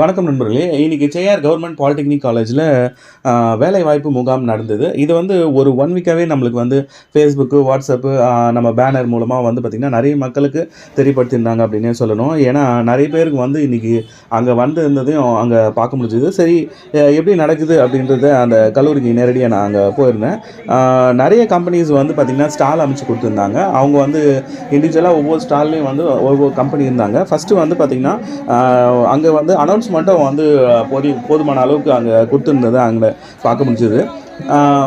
வணக்கம் நண்பர்களே. இன்றைக்கி சேஆர் கவர்மெண்ட் பாலிடெக்னிக் காலேஜில் வேலைவாய்ப்பு முகாம் நடந்தது. இது வந்து ஒரு ஒன் வீக்காகவே நம்மளுக்கு வந்து ஃபேஸ்புக்கு வாட்ஸ்அப்பு நம்ம பேனர் மூலமாக வந்து பார்த்திங்கன்னா நிறைய மக்களுக்கு தெரியப்படுத்தியிருந்தாங்க அப்படின்னே சொல்லணும். ஏன்னா நிறைய பேருக்கு வந்து இன்றைக்கி அங்கே வந்து இருந்ததையும் அங்கே பார்க்க முடிஞ்சுது. சரி எப்படி நடக்குது அப்படின்றத அந்த கல்லூரிக்கு நேரடியாக நான் அங்கே போயிருந்தேன். நிறைய கம்பெனிஸ் வந்து பார்த்திங்கன்னா ஸ்டால் அமைச்சு கொடுத்துருந்தாங்க. அவங்க வந்து இண்டிவிஜுவலாக ஒவ்வொரு ஸ்டால்லையும் வந்து ஒவ்வொரு கம்பெனி இருந்தாங்க. ஃபஸ்ட்டு வந்து பார்த்திங்கன்னா அங்கே வந்து அனௌன்ஸ்மெண்ட்டும் வந்து போதி போதுமான அளவுக்கு அங்கே கொடுத்துருந்தது அங்கே பார்க்க முடிஞ்சது.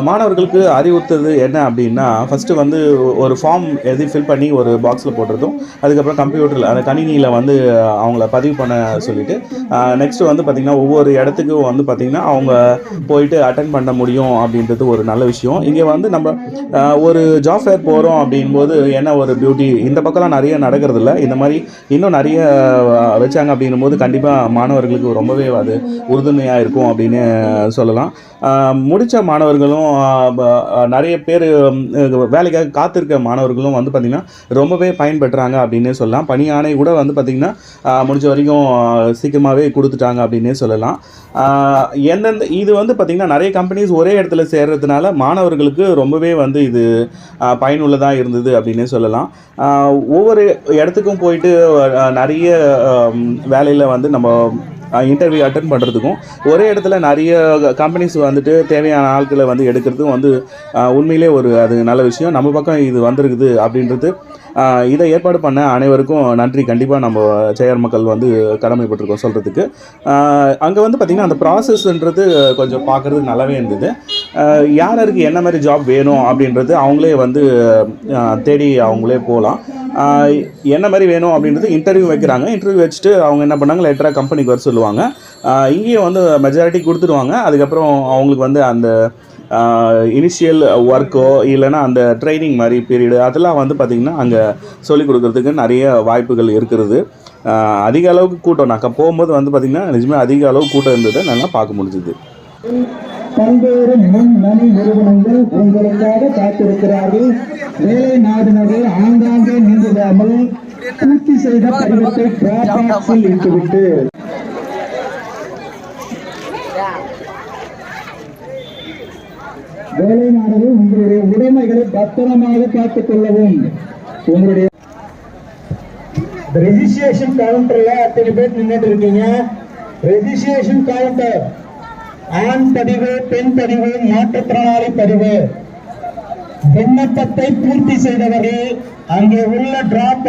மாணவர்களுக்கு அறிவுறுத்துறது என்ன அப்படின்னா ஃபஸ்ட்டு வந்து ஒரு ஃபார்ம் எழுதி ஃபில் பண்ணி ஒரு பாக்ஸில் போடுறதும் அதுக்கப்புறம் கம்ப்யூட்டரில் அந்த கணினியில் வந்து அவங்கள பதிவு பண்ண சொல்லிவிட்டு நெக்ஸ்ட்டு வந்து பார்த்திங்கன்னா ஒவ்வொரு இடத்துக்கும் வந்து பார்த்திங்கன்னா அவங்க போயிட்டு அட்டன் பண்ண முடியும் அப்படின்றது ஒரு நல்ல விஷயம். இங்கே வந்து நம்ம ஒரு ஜாப் ஃபேர் போகிறோம் அப்படின்போது என்ன ஒரு பியூட்டி இந்த பக்கம்லாம் நிறைய நடக்கிறதில்ல இந்த மாதிரி இன்னும் நிறைய வச்சாங்க அப்படின்னும் போது கண்டிப்பாக மாணவர்களுக்கு ரொம்பவே அது உறுதுணையாக இருக்கும் அப்படின்னு சொல்லலாம். முடித்த மா மாணவர்களும் நிறைய பேர் வேலைக்காக காத்திருக்க மாணவர்களும் வந்து பார்த்திங்கன்னா ரொம்பவே பயன்பெற்றாங்க அப்படின்னே சொல்லலாம். பணி ஆணை கூட வந்து பார்த்திங்கன்னா முடிஞ்ச வரைக்கும் சீக்கிரமாகவே கொடுத்துட்டாங்க அப்படின்னே சொல்லலாம். எந்தெந்த இது வந்து பார்த்திங்கன்னா நிறைய கம்பெனிஸ் ஒரே இடத்துல சேர்றதுனால மாணவர்களுக்கு ரொம்பவே வந்து இது பயனுள்ளதாக இருந்தது அப்படின்னே சொல்லலாம். ஒவ்வொரு இடத்துக்கும் போயிட்டு நிறைய வேலையில் வந்து நம்ம இன்டர்வியூ அட்டன் பண்ணுறதுக்கும் ஒரே இடத்துல நிறைய கம்பெனிஸ் வந்துட்டு தேவையான ஆட்களை வந்து எடுக்கிறதும் வந்து உண்மையிலே ஒரு அது நல்ல விஷயம். நம்ம பக்கம் இது வந்திருக்குது அப்படின்றது இதை ஏற்பாடு பண்ண அனைவருக்கும் நன்றி. கண்டிப்பாக நம்ம செயர் மக்கள் வந்து கடமைப்பட்டிருக்கோம் சொல்கிறதுக்கு அங்கே வந்து பார்த்திங்கன்னா அந்த ப்ராசஸ்ன்றது கொஞ்சம் பார்க்குறது நல்லாவே இருந்தது. யார் யாருக்கு என்ன மாதிரி ஜாப் வேணும் அப்படின்றது அவங்களே வந்து தேடி அவங்களே போகலாம். என்ன மாதிரி வேணும் அப்படின்றது இன்டர்வியூ வைக்கிறாங்க. இன்டர்வியூ வச்சுட்டு அவங்க என்ன பண்ணாங்க? லெட்டராக கம்பெனிக்கு வர சொல்லுவாங்க. இங்கேயும் வந்து மெஜாரிட்டி கொடுத்துருவாங்க. அதுக்கப்புறம் அவங்களுக்கு வந்து அந்த இனிஷியல் ஒர்க்கோ இல்லைன்னா அந்த ட்ரைனிங் மாதிரி பீரியடு அதெல்லாம் வந்து பார்த்திங்கன்னா அங்கே சொல்லிக் கொடுக்குறதுக்கு நிறைய வாய்ப்புகள் இருக்கிறது. அதிக அளவுக்கு கூட்டம். நான் போகும்போது வந்து பார்த்திங்கன்னா நிஜமே அதிக அளவு கூட்டம் இருந்ததை நல்லா பார்க்க முடிஞ்சுது. பல்வேறு முன்மணி நிறுவனங்கள் உங்களுக்காக காத்திருக்கிறார்கள். வேலை நாடினர்கள் ஆங்காங்கே நின்றுடாமல் பூர்த்தி செய்த படிவத்தை டிராபாக்ஸில் இட்டுவிட்டு. வேலை நாடுகள் உங்களுடைய உடைமைகளை பத்திரமாக காத்துக் கொள்ளவும். உங்களுடைய ரெஜிஸ்ட்ரேஷன் கவுண்டர்ல அத்தனை பேர் நின்றுட்டு இருக்கீங்க? ரெஜிஸ்ட்ரேஷன் கவுண்டர் ஆண் பதிவு பெண் பதிவு மாற்றுத்திறனாளி பதிவு. விண்ணப்பத்தை பூர்த்தி செய்தவர்கள் அங்கே உள்ள டிராப்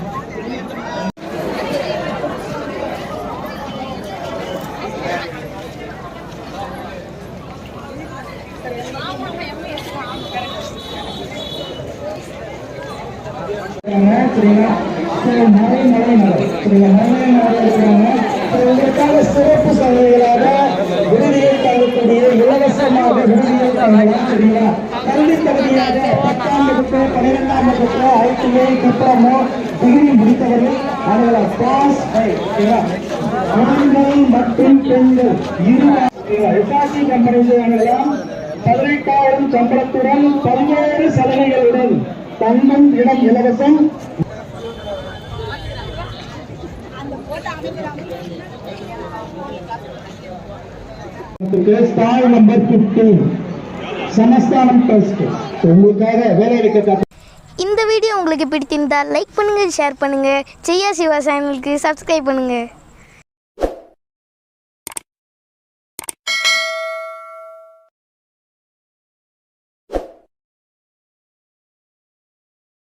சரிங்களா சரி மலை மலை மலை சரிங்களா மலை மலை இருக்கிறாங்க சரி, உங்களுக்காக சிறப்பு சலுகைகளாக விடுதியில் தரக்கூடிய இலவசமாக விடுதியில் தரலாம் சரிங்களா கல்வி தகுதியாக பத்தாம் வகுப்பு பன்னிரெண்டாம் வகுப்பு ஐடிஐ டிப்ளமோ டிகிரி முடித்தவர்கள் அவர்களை பாஸ் ஆண்கள் மற்றும் பெண்கள் இருவர் எஸ்ஆர்சி கம்பெனிஸ் எல்லாம் பதினெட்டாயிரம் சம்பளத்துடன் பல்வேறு சலுகைகளுடன் தங்கும் இடம் இலவசம். ஸ்டால் நம்பர் பிப்டீன் சமஸ்தானம் டெஸ்ட் உங்களுக்காக வேலை இருக்க இந்த வீடியோ உங்களுக்கு பிடித்திருந்தால் லைக் பண்ணுங்கள் ஷேர் பண்ணுங்கள் செய்யா சிவா சேனலுக்கு சப்ஸ்கிரைப் பண்ணுங்கள்